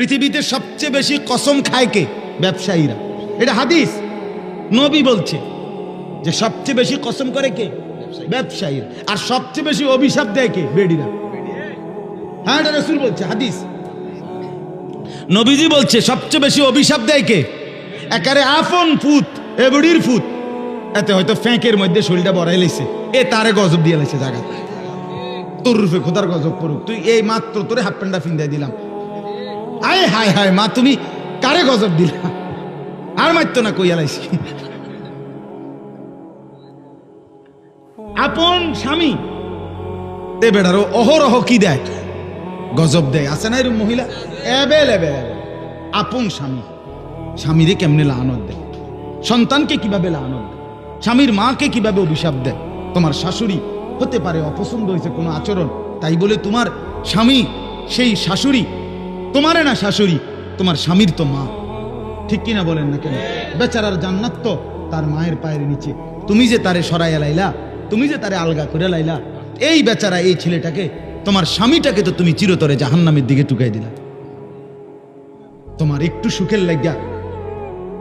পৃথিবীতে সবচেয়ে বেশি কসম খায় কে? ব্যবসায়ীরা। এটা হাদিস। নবী বলছে যে সবচেয়ে বেশি কসম করে কে? ব্যবসায়ীরা। আর সবচেয়ে বেশি অভিশাপ দেয় কে? বেডিরা। হ্যাঁ রসুল বলছে, হাদিস। নবীজি বলছে, সবচেয়ে বেশি অভিশাপ দেয় কে? একারে আফন ফুত এ বুড়ির ফুত। এতে হয়তো ফ্যাঁকের মধ্যে শরীরটা বড়াই লাইছে এ তারে গজব দিয়ে লাইছে জায়গা তোর রূপে খোদার গজব করুক তুই এই মাত্র তোরে হাফ প্যান্টটা ফিন্দাই দিলাম। আয় হায় হায়, মা, তুমি কারে গজব দিলা? আর মারতো না কইয়া লাইছি আপন স্বামী। তে বেড়ারও অহরহ কি দেয়? গজব দেয়, আছে না এরকম মহিলা? এবেল। আপন স্বামী। স্বামীরে কেমনে লানত দেয়? সন্তানকে কীভাবে লানত দেয়? স্বামীর মাকে কীভাবে অভিশাপ দেয়? তোমার শাশুড়ি হতে পারে অপছন্দ হয়েছে কোনো আচরণ, তাই বলে তোমার স্বামী সেই শাশুড়ি তোমারে না শাশুড়ি, তোমার স্বামীর তো মা। ঠিক কিনা বলেন না কেন? বেচারার জান্নাত তো তার মায়ের পায়ের নিচে। তুমি যে তারে সরাইয়া লাইলা, তুমি যে তারে আলগা করে লাইলা, এই বেচারা এই ছেলেটাকে, তোমার স্বামীটাকে তো তুমি চিরতরে জাহান্নামের দিকে টুকাই দিলা। তোমার একটু সুখের লাগিয়া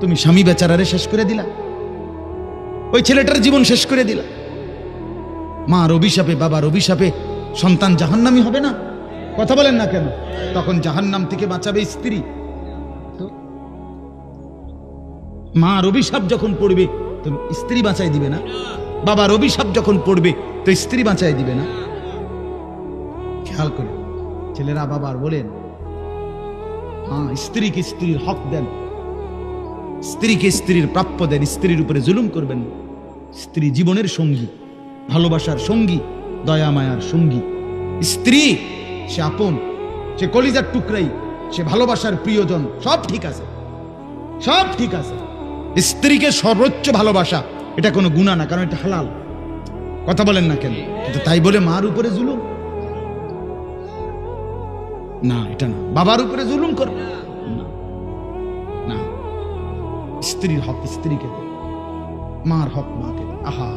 তুমি স্বামী বেচারারে শেষ করে দিলা। ওই ছেলেটার জীবন শেষ করে দিলা। মার অভিশাপে, বাবার অভিশাপে সন্তান জাহান্নামি হবে না? কথা বলেন না কেন? তখন জাহান্নাম থেকে বাঁচাবে স্ত্রী। মার অভিশাপ যখন পড়বে, তো স্ত্রী বাঁচাই দিবে না। বাবার অভিশাপ যখন পড়বে, তো স্ত্রী বাঁচাই দিবে না। খেয়াল করে, ছেলেরা বাবার বলেন হ্যাঁ স্ত্রীকে স্ত্রীর হক দেন। স্ত্রীকে স্ত্রীর প্রাপ্য দেন, স্ত্রীর উপরে জুলুম করবেন। স্ত্রী জীবনের সঙ্গী, ভালোবাসার সঙ্গী, দয়া মায়ার সঙ্গী। স্ত্রী সে আপন, সে কলিজার টুকরাই, সে ভালোবাসার প্রিয়জন, সব ঠিক আছে। সব ঠিক আছে। স্ত্রীকে সর্বোচ্চ ভালোবাসা, এটা কোনো গুণা না, কারণ এটা হালাল। কথা বলেন না কেন? কিন্তু তাই বলে মার উপরে জুলুম? না, এটা না। বাবার উপরে জুলুম করবে না না। স্ত্রীর হক স্ত্রীকে মার হক মাকে আহা,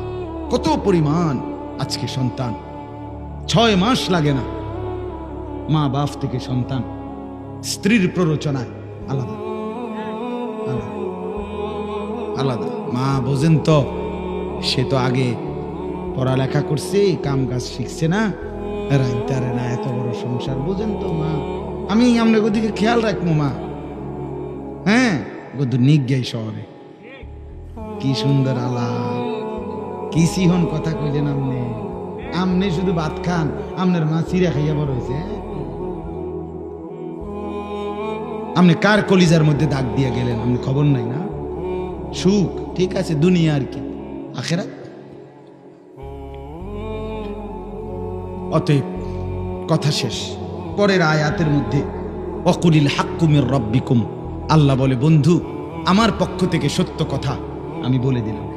কত পরিমাণ আজকে সন্তান। ছয় মাস লাগে না। মা বাপ থেকে সন্তান। স্ত্রীর প্ররোচনায় আলাদা। আলাদা। মা বোঝেন তো, সে তো আগে পড়ালেখা করছে, কাম কাজ শিখছে না। রাইতারে না, এত বড় সংসার, বোঝেন তো মা। আমি আপনার ওদিকে খেয়াল রাখব মা। হ্যাঁ গদু নিক গাই শহরে কি সুন্দর আলা কি সিহন কথা কইলেন আমনে আমনে শুধু ভাত খান, আমনের মা চিরা খাইয়া বড় হয়েছে হ্যাঁ? আপনি কার কলিজার মধ্যে দাগ দিয়ে গেলেন? আপনি খবর নাই না? সুখ, ঠিক আছে, দুনিয়া আর কি? আখেরা অতএব কথা শেষ। পরের আয়াতের মধ্যে অকুলিল হাক্কুমের রব্বিকুম। আল্লাহ বলে, বন্ধু, আমার পক্ষ থেকে সত্য কথা আমি বলে দিলাম।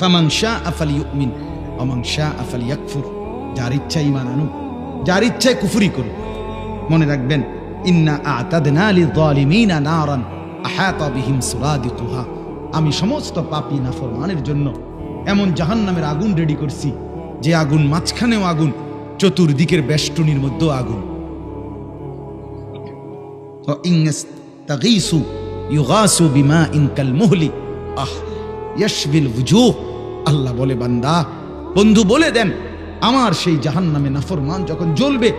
ফামাং শাহ আফালি ইউমিন অমাং শাহ আফাল ইয়াকফুর যার ইচ্ছা ইমান আনুক, যার ইচ্ছায় কুফুরি করুক। মনে রাখবেন আমি সমস্ত পাপি নাফরমানের জন্য এমন জাহান নামের আগুন রেডি করছি, যে আগুন মাঝখানেও আগুন, চতুর্দিকের বেষ্টনির মধ্যেও আগুন। আল্লাহ বলে, বান্দা, বন্ধু বলে দেন, আমার সেই জাহান জাহান্নামে নাফরমান যখন জ্বলবে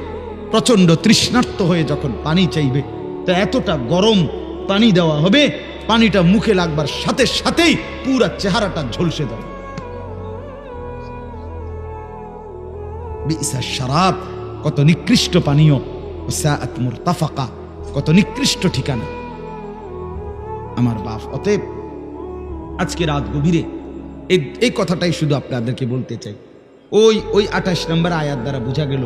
প্রচণ্ড তৃষ্ণার্ত হয়ে যখন পানি চাইবে, তা এতটা গরম পানি দেওয়া হবে, পানিটা মুখে লাগবার সাথে সাথেই পুরা চেহারাটা ঝলসে দেবে শারাব, কত নিকৃষ্ট পানীয় মুরতাফাকা, কত নিকৃষ্ট ঠিকানা। আমার বাপ, অতএব আজকে রাত গভীরে এই কথাটাই শুধু আপনাদেরকে বলতে চাই। ওই ওই আঠাশ নম্বর আয়াত দ্বারা বোঝা গেল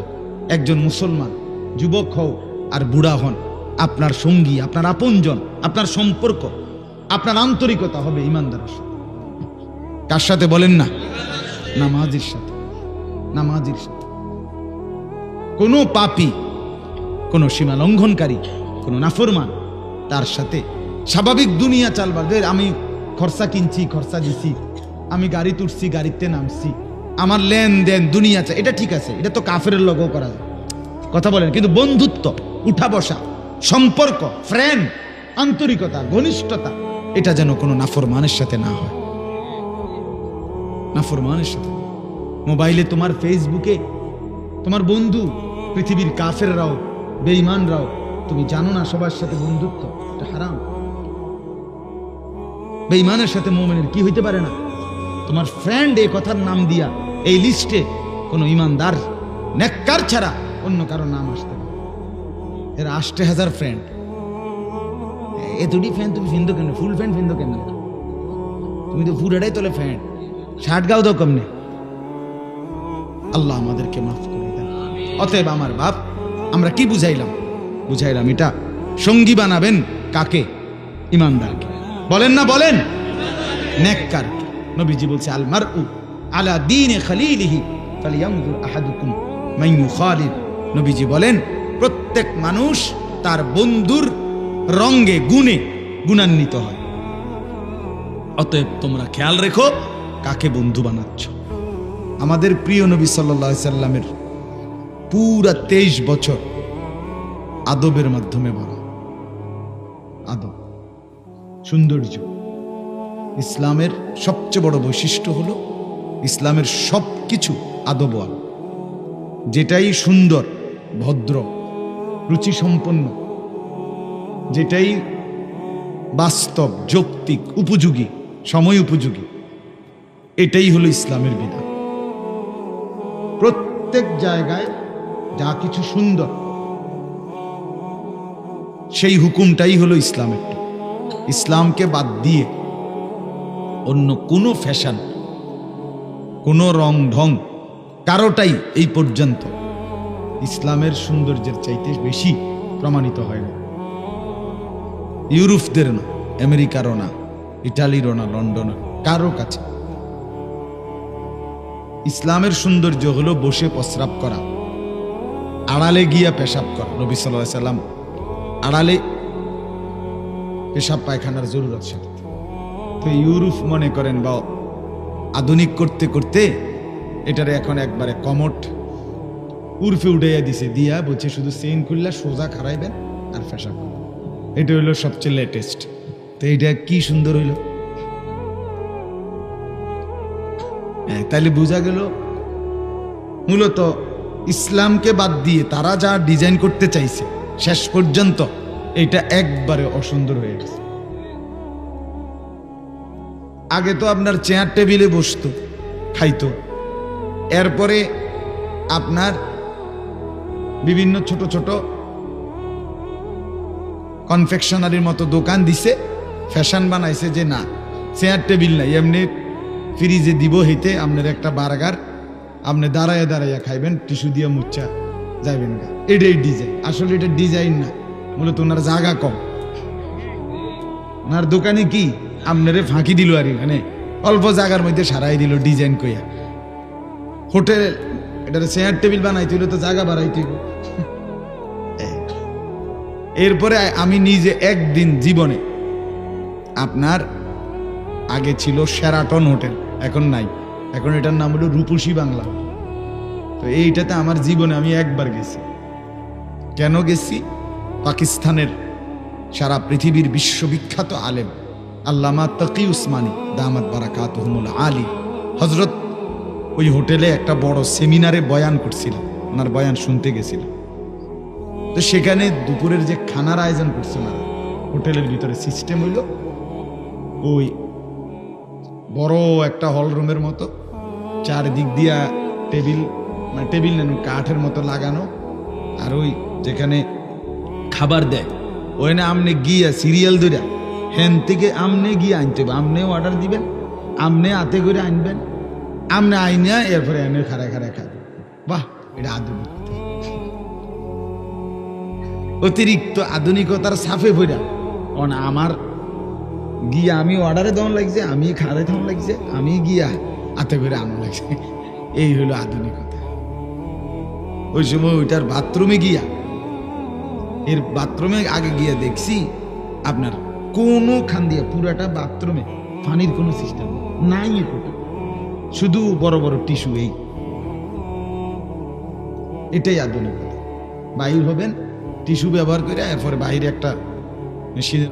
একজন মুসলমান, যুবক হও আর বুড়া হন, আপনার সঙ্গী, আপনার আপনজন, আপনার সম্পর্ক, আপনার আন্তরিকতা হবে ইমানদারের সাথে। কার সাথে বলেন না? নামাজির সাথে। নামাজির সাথে। কোনো পাপি, কোনো সীমা লঙ্ঘনকারী, কোনো নাফরমান, তার সাথে স্বাভাবিক দুনিয়া চালবার আমি খরচা কিনছি, খরচা দিছি, আমি গাড়ি তুলছি, গাড়িতে নামছি আমার লেনদেন দুনিয়াতে এটা ঠিক আছে, এটা তো কাফের লগও করা যায়। কথা বলেন, কিন্তু বন্ধুত্ব উঠা বসা সম্পর্ক ফ্রেন্ড আন্তরিকতা, ঘনিষ্ঠতা, এটা যেন কোনো নাফরমানের সাথে না হয়। নাফরমানের সাথে মোবাইলে তোমার ফেসবুকে, তোমার বন্ধু, পৃথিবীর কাফেররাও, বেঈমানরাও, তুমি জানো না সবার সাথে বন্ধুত্ব, এটা হারাম। বেঈমানের সাথে মোমেনের কি হইতে পারে না? তোমার ফ্রেন্ড এই কথার নাম দিয়া এই লিস্টে কোনো ইমানদার, নেককার ছাড়া অন্য কারও নাম আসতে এর আষ্টে হাজার ফ্রেন্ড এ দুটি ফ্যান তুমি ফিন্দো কেন ফুল ফ্যান ফিন্দো কেন তুমি তো ফুরাটাই তোলে ফ্যান শার্ট গাও দাও কমনে? আল্লাহ আমাদেরকে মাফ করে দেন অতএব আমার বাপ, আমরা কি বুঝাইলাম? বুঝাইলাম এটা, সঙ্গী বানাবেন কাকে? ইমানদারকে। বলেন না, বলেন। নেককার নবীজি বলছে, আল মারউ আলা দীনে খালিলিহি ফালিয়ানজুর আহাদুকুম। মান ইউখালিল নবীজি বলেন, প্রত্যেক মানুষ তার বন্ধুর রঙ্গে গুণে গুণান্বিত হয়। অতএব তোমরা খেয়াল রেখো, কাকে বন্ধু বানাচ্ছ। আমাদের প্রিয় নবী সাল্লাহ সাল্লামের পুরা তেইশ বছর আদবের মাধ্যমে ভরা আদব, সৌন্দর্য। ইসলামের সবচেয়ে বড় বৈশিষ্ট্য হলো ইসলামের সব কিছু আদবওয়াল। যেটাই সুন্দর, ভদ্র রুচি সম্পন্ন যেটাই বাস্তব, যৌক্তিক, উপযোগী, সময় উপযোগী, এটাই হলো ইসলামের বিধান। প্রত্যেক জায়গায় যা কিছু সুন্দর, সেই হুকুমটাই হলো ইসলামের ইসলামকে বাদ দিয়ে অন্য কোনো ফ্যাশন কোনো রং ঢং কারোটাই এই পর্যন্ত ইসলামের সৌন্দর্যের চাইতে বেশি প্রমাণিত হয় না। ইউরোপদের না, আমেরিকারও না, ইটালিরও না, লন্ডনের, কারও কাছে। ইসলামের সৌন্দর্য হলো বসে প্রস্রাব করা, আড়ালে গিয়া পেশাব করা। নবী সাল্লাহ সাল্লাম আড়ালে পেশাব পায়খানার জরুরত সাথে তো ইউরোপ মনে করেন বা আধুনিক করতে করতে এটারে এখন একবারে কমট উর্ফে উঠাইয়া দিছে দিয়া বলছে শুধু চেইন খুললা সোজা খারাইবেন আর করবেন। এটা হইল সবচেয়ে লেটেস্ট তো এটা কি সুন্দর হইল? হ্যাঁ, তাইলে বোঝা গেল মূলত ইসলামকে বাদ দিয়ে তারা যা ডিজাইন করতে চাইছে শেষ পর্যন্ত এটা একবারে অসুন্দর হয়ে গেছে। আগে তো আপনার চেয়ার টেবিলে বসতো, খাইতো। এরপরে আপনার বিভিন্ন ছোট ছোট কনফেকশনারির মতো দোকান দিছে ফ্যাশন বানাইছে যে না চেয়ার টেবিল নাই, এমনি ফ্রিজে দিব হইতে আপনার একটা বার্গার, আপনি দাঁড়াইয়া দাঁড়াইয়া খাইবেন, টিস্যু দিয়ে মুচ্চা যাইবেন গা। এটাই ডিজাইন আসলে এটা ডিজাইন না, মূলত ওনার জায়গা কম। ওনার দোকানে কি? আপনারে ফাঁকি দিল আর এখানে অল্প জায়গার মধ্যে সারাই দিল ডিজাইন কইয়া হোটেল এটা চেয়ার টেবিল বানাইতে হইলে তো জায়গা বাড়াইতে। এরপরে আমি নিজে একদিন জীবনে আপনার আগে ছিল সেরাটন হোটেল, এখন নাই। এখন এটার নাম হলো রূপসী বাংলা। তো এইটাতে আমার জীবনে আমি একবার গেছি। কেন গেছি? পাকিস্তানের সারা পৃথিবীর বিশ্ববিখ্যাত আলেম। আল্লামা তকি উসমানী, দামাত বারাকাত আলী। হজরত ওই হোটেলে একটা বড় সেমিনারে বয়ান করছিলাম ওনার বয়ান শুনতে গেছিল তো সেখানে দুপুরের যে খানার আয়োজন করছে ওনারা, হোটেলের ভিতরে সিস্টেম হইল, ওই বড় একটা হল রুমের মতো, চারদিক দিয়া টেবিল মানে টেবিল নেন কাঠের মতো লাগানো, আর ওই যেখানে খাবার দেয় ওখানে আমনে গিয়া সিরিয়াল ধরে হেন থেকে আমনে গিয়ে আনতে হবে। আমনে অর্ডার দিবেন, আমনে হাতে করে আনবেন। আমনে আইনিয়া এরপরে এনে খাড়ায় খাড়ায় খাবেন বাহ, এটা আধুনিক অতিরিক্ত আধুনিকতার সাফে ভরা অন আমার গিয়া আমি অর্ডারে দেওয়ান লাগছে, আমি খাড়াই দেওয়ান লাগছে, আমি গিয়া হাতে করে আনো লাগছে। এই হলো আধুনিকতা। ওই সময় ওইটার বাথরুমে গিয়া, এর বাথরুমে আগে গিয়া দেখছি আপনার কোনো খান দিয়া পুরাটা বাথরুমে পানির কোনো সিস্টেম নাই এটুকু শুধু বড় বড় টিস্যু এই। এটাই আধুনিকতা বাইর হবেন, টিস্যু ব্যবহার করে এরপরে বাইরে একটা মেশিন